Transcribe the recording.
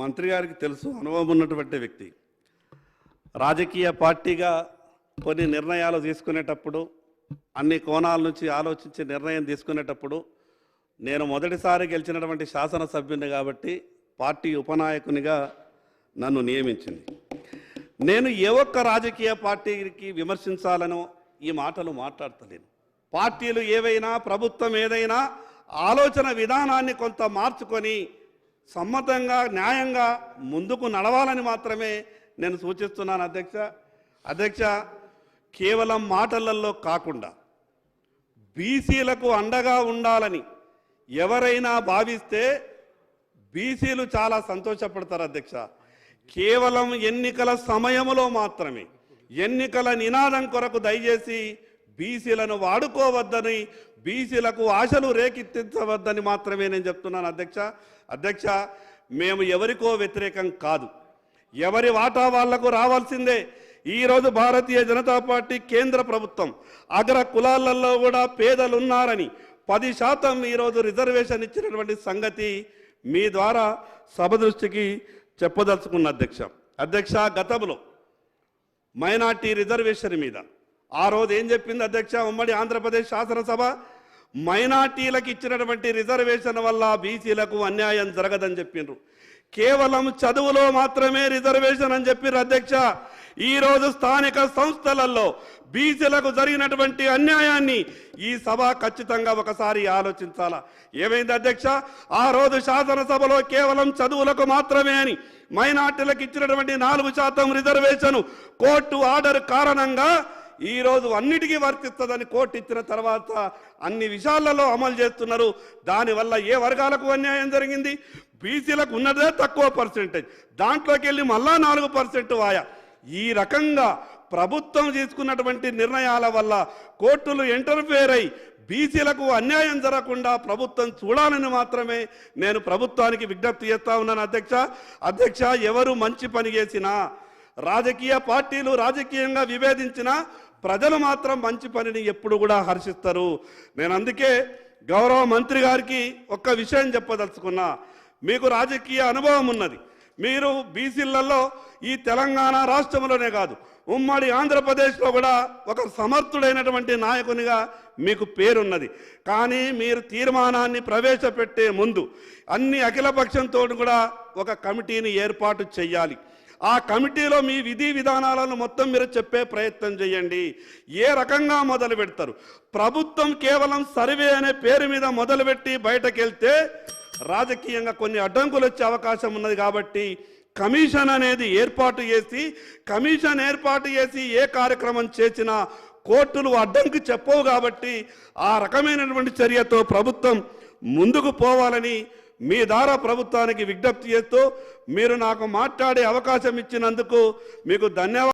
మంత్రి గారికి తెలుసు అనుభవం ఉన్నటువంటి వ్యక్తి. రాజకీయ పార్టీగా కొన్ని నిర్ణయాలు తీసుకునేటప్పుడు అన్ని కోణాల నుంచి ఆలోచించి నిర్ణయం తీసుకునేటప్పుడు నేను మొదటిసారి గెలిచినటువంటి శాసనసభ్యుని కాబట్టి పార్టీ ఉపనాయకునిగా నన్ను నియమించింది. నేను ఏ ఒక్క రాజకీయ పార్టీకి విమర్శించాలనో ఈ మాటలు మాట్లాడతలేను. పార్టీలు ఏవైనా ప్రభుత్వం ఏదైనా ఆలోచన విధానాన్ని కొంత మార్చుకొని సమ్మతంగా న్యాయంగా ముందుకు నడవాలని మాత్రమే నేను సూచిస్తున్నాను అధ్యక్ష. అధ్యక్ష కేవలం మాటలలో కాకుండా బీసీలకు అండగా ఉండాలని ఎవరైనా భావిస్తే బీసీలు చాలా సంతోషపడతారు అధ్యక్ష. కేవలం ఎన్నికల సమయంలో మాత్రమే ఎన్నికల నినాదం కొరకు దయచేసి బీసీలను వాడుకోవద్దని బీసీలకు ఆశలు రేకెత్తించవద్దని మాత్రమే నేను చెప్తున్నాను అధ్యక్ష. అధ్యక్ష మేము ఎవరికో వ్యతిరేకం కాదు. ఎవరి వాటా వాళ్ళకు రావాల్సిందే. ఈరోజు భారతీయ జనతా పార్టీ కేంద్ర ప్రభుత్వం అగ్ర కులాలలో కూడా పేదలు ఉన్నారని పది శాతం ఈరోజు రిజర్వేషన్ ఇచ్చినటువంటి సంగతి మీ ద్వారా సభ దృష్టికి చెప్పదలుచుకున్న అధ్యక్ష. అధ్యక్ష గతంలో మైనార్టీ రిజర్వేషన్ మీద ఆ రోజు ఏం చెప్పింది అధ్యక్ష? ఉమ్మడి ఆంధ్రప్రదేశ్ శాసనసభ మైనార్టీలకు ఇచ్చినటువంటి రిజర్వేషన్ వల్ల బీసీలకు అన్యాయం జరగదని చెప్పిండ్రు. కేవలం చదువులో మాత్రమే రిజర్వేషన్ అని చెప్పిర్రు అధ్యక్ష. ఈ రోజు స్థానిక సంస్థలలో బీసీలకు జరిగినటువంటి అన్యాయాన్ని ఈ సభ ఖచ్చితంగా ఒకసారి ఆలోచించాలా? ఏమైంది అధ్యక్ష? ఆ రోజు శాసనసభలో కేవలం చదువులకు మాత్రమే అని మైనార్టీలకు ఇచ్చినటువంటి నాలుగు శాతం రిజర్వేషన్ కోర్టు ఆర్డర్ కారణంగా ఈరోజు అన్నిటికీ వర్తిస్తుందని కోర్టు ఇచ్చిన తర్వాత అన్ని విషయాలలో అమలు చేస్తున్నారు. దానివల్ల ఏ వర్గాలకు అన్యాయం జరిగింది? బీసీలకు ఉన్నదే తక్కువ పర్సెంటేజ్. దాంట్లోకి వెళ్ళి మళ్ళా నాలుగు పర్సెంట్ వాయా. ఈ రకంగా ప్రభుత్వం తీసుకున్నటువంటి నిర్ణయాల వల్ల కోర్టులు ఇంటర్ఫేర్ అయి బీసీలకు అన్యాయం జరగకుండా ప్రభుత్వం చూడాలని మాత్రమే నేను ప్రభుత్వానికి విజ్ఞప్తి చేస్తా ఉన్నాను అధ్యక్ష. అధ్యక్ష ఎవరు మంచి పని చేసినా రాజకీయ పార్టీలు రాజకీయంగా విభేదించినా ప్రజలు మాత్రం మంచి పనిని ఎప్పుడు కూడా హర్షిస్తారు. నేను అందుకే గౌరవ మంత్రి గారికి ఒక్క విషయం చెప్పదలుచుకున్నా. మీకు రాజకీయ అనుభవం ఉన్నది. మీరు బీసీలలో ఈ తెలంగాణ రాష్ట్రంలోనే కాదు ఉమ్మడి ఆంధ్రప్రదేశ్లో కూడా ఒక సమర్థుడైనటువంటి నాయకునిగా మీకు పేరున్నది. కానీ మీరు తీర్మానాన్ని ప్రవేశపెట్టే ముందు అన్ని అఖిలపక్షంతో కూడా ఒక కమిటీని ఏర్పాటు చేయాలి ఆ కమిటీలో మీ విధి విధానాలను మొత్తం మీరు చెప్పే ప్రయత్నం చేయండి. ఏ రకంగా మొదలు పెడతారు? ప్రభుత్వం కేవలం సర్వే అనే పేరు మీద మొదలుపెట్టి బయటకెళ్తే రాజకీయంగా కొన్ని అడ్డంకులు వచ్చే అవకాశం ఉన్నది కాబట్టి కమిషన్ అనేది ఏర్పాటు చేసి కమిషన్ ఏర్పాటు చేసి ఏ కార్యక్రమం చేసినా కోర్టులు అడ్డంకి చెప్పవు కాబట్టి ఆ రకమైనటువంటి చర్యతో ప్రభుత్వం ముందుకు పోవాలని మీ ద్వారా ప్రభుత్వానికి విజ్ఞప్తి చేస్తూ మీరు నాకు మాట్లాడే అవకాశం ఇచ్చినందుకు మీకు ధన్యవాదాలు.